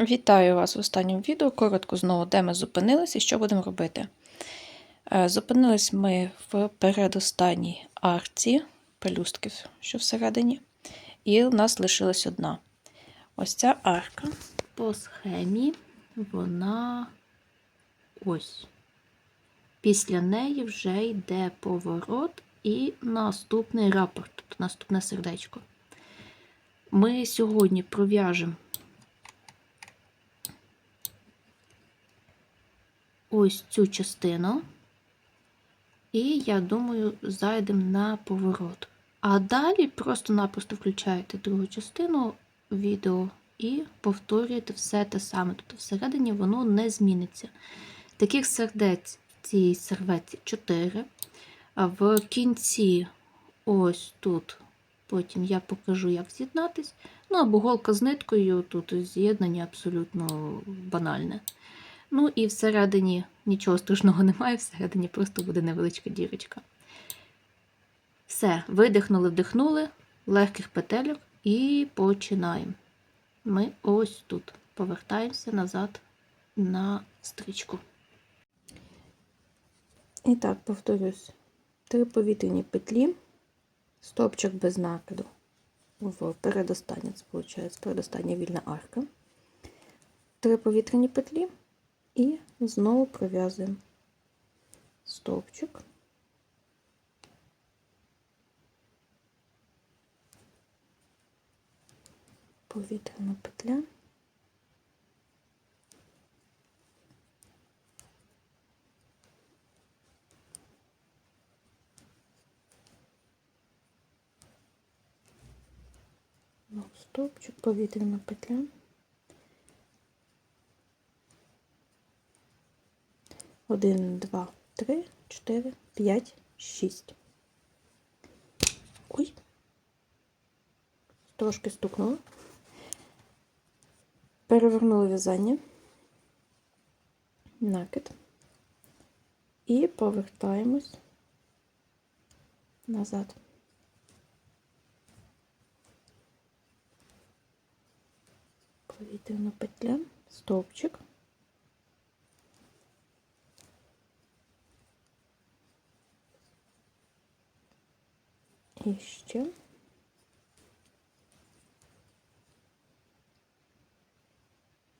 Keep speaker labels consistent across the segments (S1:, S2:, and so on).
S1: Вітаю вас в останньому відео. Коротко знову, де ми зупинилися і що будемо робити. Е, Зупинились ми в передостанній арці пелюстків, що всередині, і у нас лишилась одна. Ось ця арка по схемі, вона ось. Після неї вже йде поворот і наступний рапорт, тобто наступне сердечко. Ми сьогодні пров'яжемо ось цю частину. І, я думаю, зайдемо на поворот. А далі просто-напросто включаєте другу частину відео і повторюєте все те саме. Тобто всередині воно не зміниться. Таких сердець в цій серветці 4. А в кінці, ось тут, потім я покажу, як з'єднатись. Ну, або голка з ниткою, тут з'єднання абсолютно банальне. Ну і всередині нічого страшного немає, всередині просто буде невеличка дірочка. Все, видихнули, вдихнули, легких петельок і починаємо. Ми ось тут повертаємося назад на стрічку. І так, повторюсь, три повітряні петлі, стопчик без накиду. В передостання, це виходить, передостання вільна арка. Три повітряні петлі. І знову пров'язуємо стовпчик. Повітряна петля. Стовпчик, повітряна петля. Один, два, три, чотири, п'ять, шість. Ой. Трошки стукнуло. Перевернули в'язання, накид і повертаємось назад. Повітряна петля, стовпчик. І ще.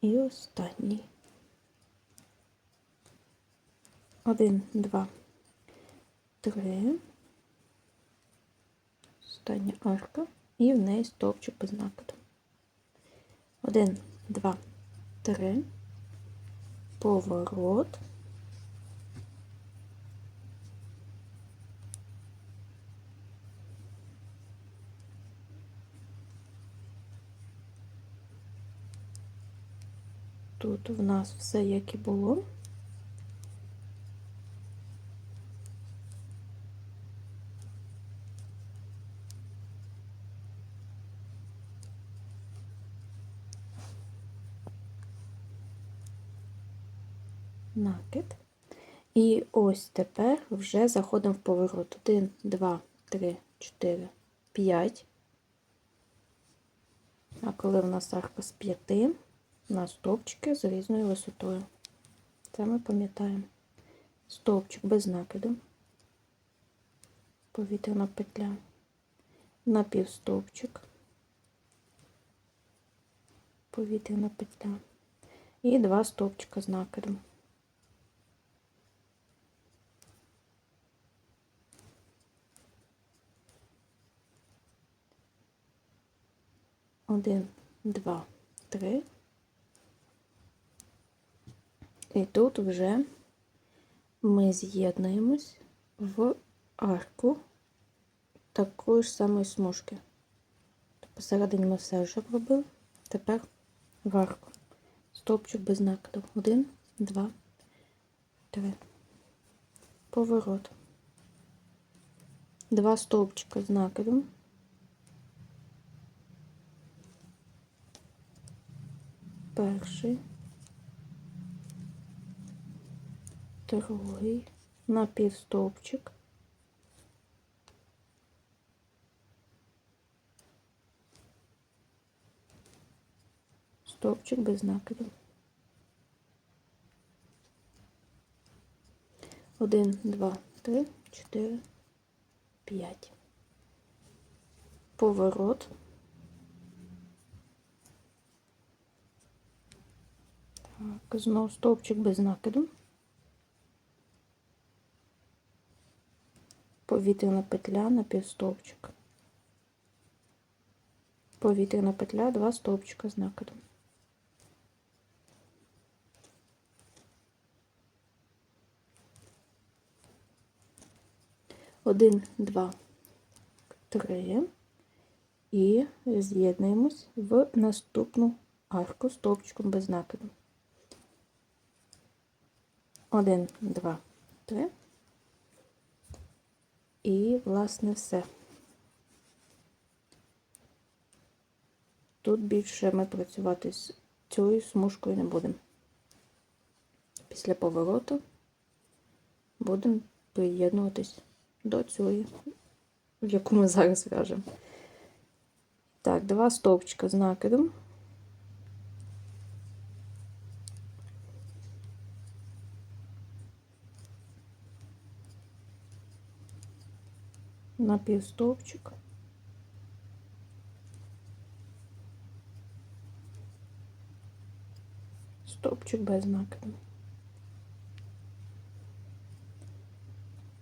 S1: І останній. Один, два, три. Остання арка. І в неї стовпчик без накиду. Один, два, три. Поворот. Тут в нас все як і було. Накид. І ось тепер вже заходимо в поворот. 1, 2, 3, 4, 5. А коли в нас арка з 5, на стовпчики з різною висотою. Це ми пам'ятаємо. Стовпчик без накиду, повітряна петля, напівстовпчик, повітряна петля і два стовпчика з накидом. Один, два, три. І тут вже ми з'єднуємось в арку такої ж самої смужки. Посередині ми все вже пробили. Тепер в арку. Стовпчик без накиду. Один, два, три. Поворот. Два стовпчика з накидом. Перший. Другий напівстовпчик, стовпчик без накиду. Один, два, три, чотири, п'ять. Поворот. Так, знов стовпчик без накиду. Повітряна петля на півстовпчик. Повітряна петля, два стовпчика з накидом. Один, два, три. І з'єднуємось в наступну арку стовпчиком без накиду. Один, два, три. І, власне, все. Тут більше ми працювати з цією смужкою не будемо. Після повороту будемо приєднуватись до цієї, в яку ми зараз в'яжемо. Так, два стовпчика з накидом. На півстовпчик. Стовпчик без накиду.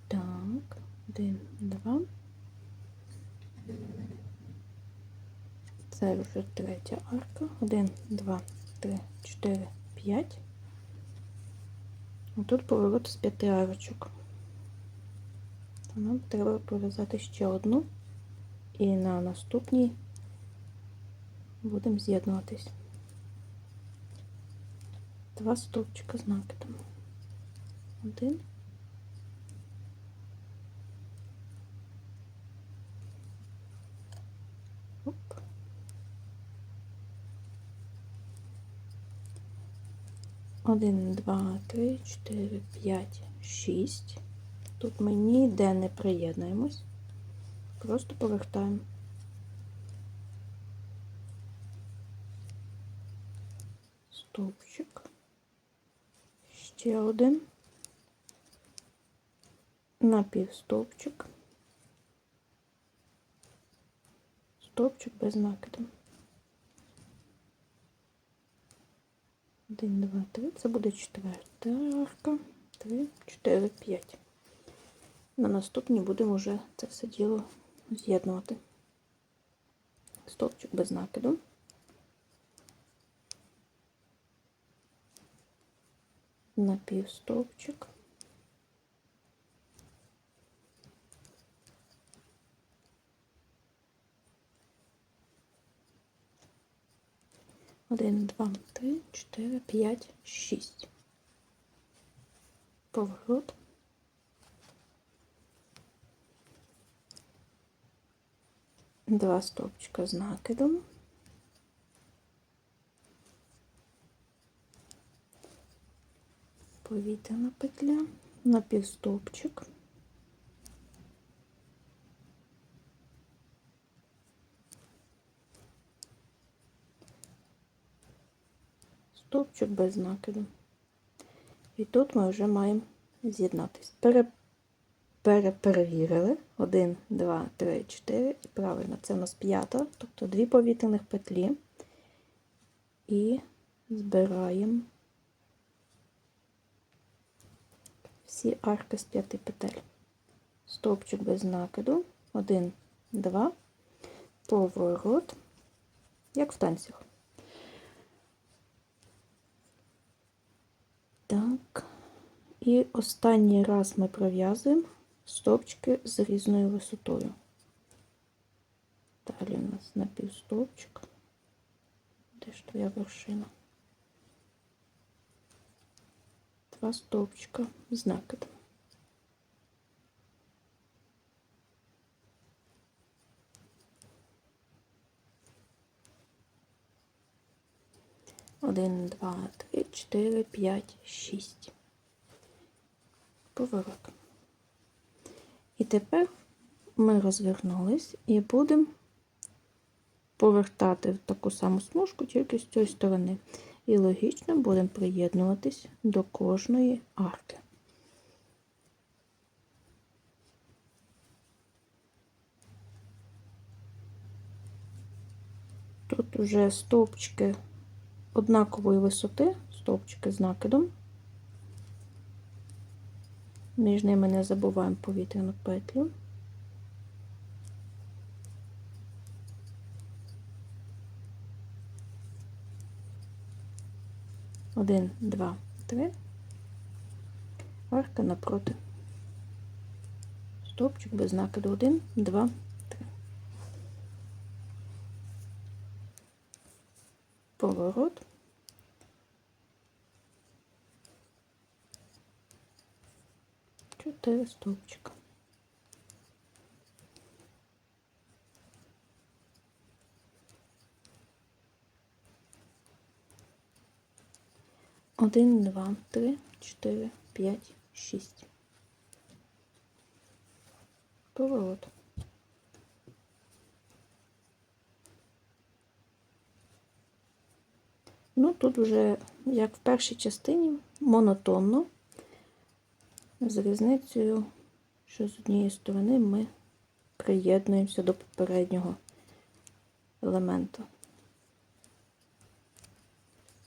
S1: Так, один, два. Це вже третя арка. Один, два, три, чотири, п'ять. Тут поворот з п'яти арочок. Нам треба пров'язати ще одну. І на наступній будемо з'єднуватись. Два стовпчика з накидом. Один. Один, два, три, чотири, п'ять, шість. Тут ми ніде не приєднуємось, просто повертаємо. Стовпчик. Ще один. Напівстовпчик. Стовпчик без накиду. Один, два, три. Це буде четверта. Три, чотири, п'ять. На наступній будемо вже це все діло з'єднувати. Стовпчик без накиду. Напівстовпчик. Один, два, три, чотири, п'ять, шість. Поворот. Два стовпчика з накидом. Повітряна петля, напівстовпчик. Стовпчик без накиду. І тут ми вже маємо з'єднатися. Пере, переперевірили. 1, 2, 3, 4. І правильно, це у нас п'ята, тобто дві повітряних петлі. І збираємо всі арки з п'яти петель. Стовпчик без накиду. 1, 2, поворот, як в танцях. Так, і останній раз ми пров'язуємо стовпчики з різною висотою. Далі у нас напівстовпчик. Де ж твоя вершина? Два стовпчика з накидом. Один, два, три, чотири, п'ять, шість. Поворот. І тепер ми розвернулись і будемо повертати в таку саму смужку, тільки з цієї сторони. І логічно будемо приєднуватись до кожної арки. Тут вже стовпчики однакової висоти, стовпчики з накидом. Між ними не забуваємо повітряну петлю. Один, два, три. Арка напроти. Стовпчик без накиду. Один, два, три. Поворот. Чотири стовпчика. Один, два, три, чотири, п'ять, шість. Поворот. Ну, тут вже, як в першій частині, монотонно, з різницею, що з однієї сторони ми приєднуємося до попереднього елементу.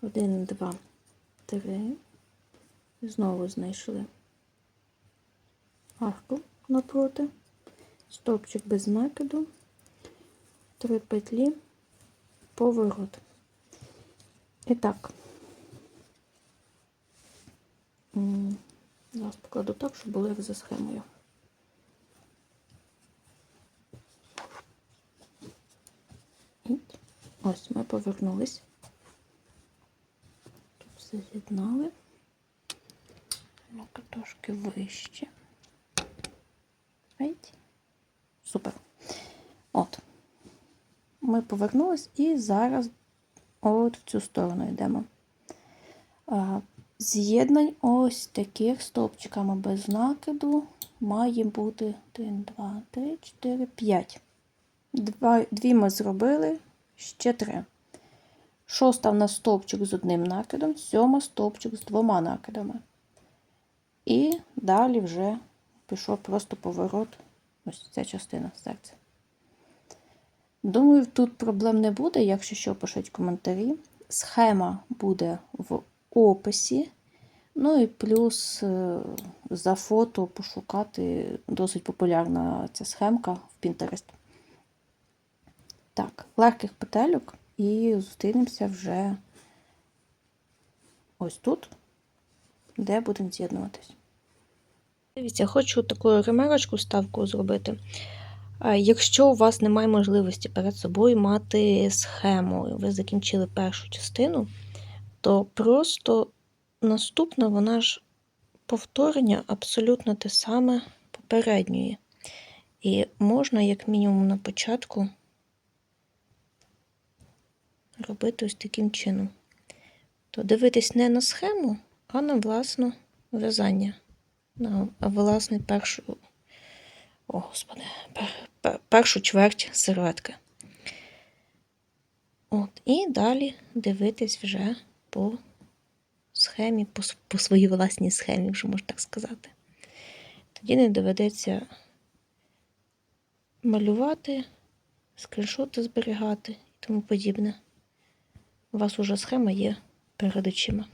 S1: Один, два, три. Знову знайшли арку напроти, стовпчик без накиду, три петлі, поворот. І так, зараз покладу так, щоб було як за схемою. Ось ми повернулись. Тут все з'єднали. Ну-ка трошки вище. Супер. От. Ми повернулись і зараз от в цю сторону йдемо. З'єднань ось таких стовпчиками без накиду має бути 1, 2, 3, 4, 5. Два, дві ми зробили, ще три. Шоста в нас стовпчик з одним накидом, сьома стовпчик з двома накидами. І далі вже пішов просто поворот. Ось ця частина серця. Думаю, тут проблем не буде, якщо що, пишіть коментарі. Схема буде описі. Ну і плюс е, за фото пошукати досить популярна ця схемка в Pinterest. Так, легких петельок і зустрінемося вже ось тут, де будемо з'єднуватись. Дивіться, хочу таку ремерочку ставку зробити. Якщо у вас немає можливості перед собою мати схему, ви закінчили першу частину, то просто наступна вона ж повторення абсолютно те саме попередньої. І можна, як мінімум, на початку робити ось таким чином. То дивитись не на схему, а на власне в'язання, на власний першу, о, господи, пер, пер, першу чверть серветки. От, і далі дивитись вже по схемі, по, по своїй власній схемі, вже можна так сказати. Тоді не доведеться малювати, скріншоти зберігати і тому подібне. У вас уже схема є перед очима.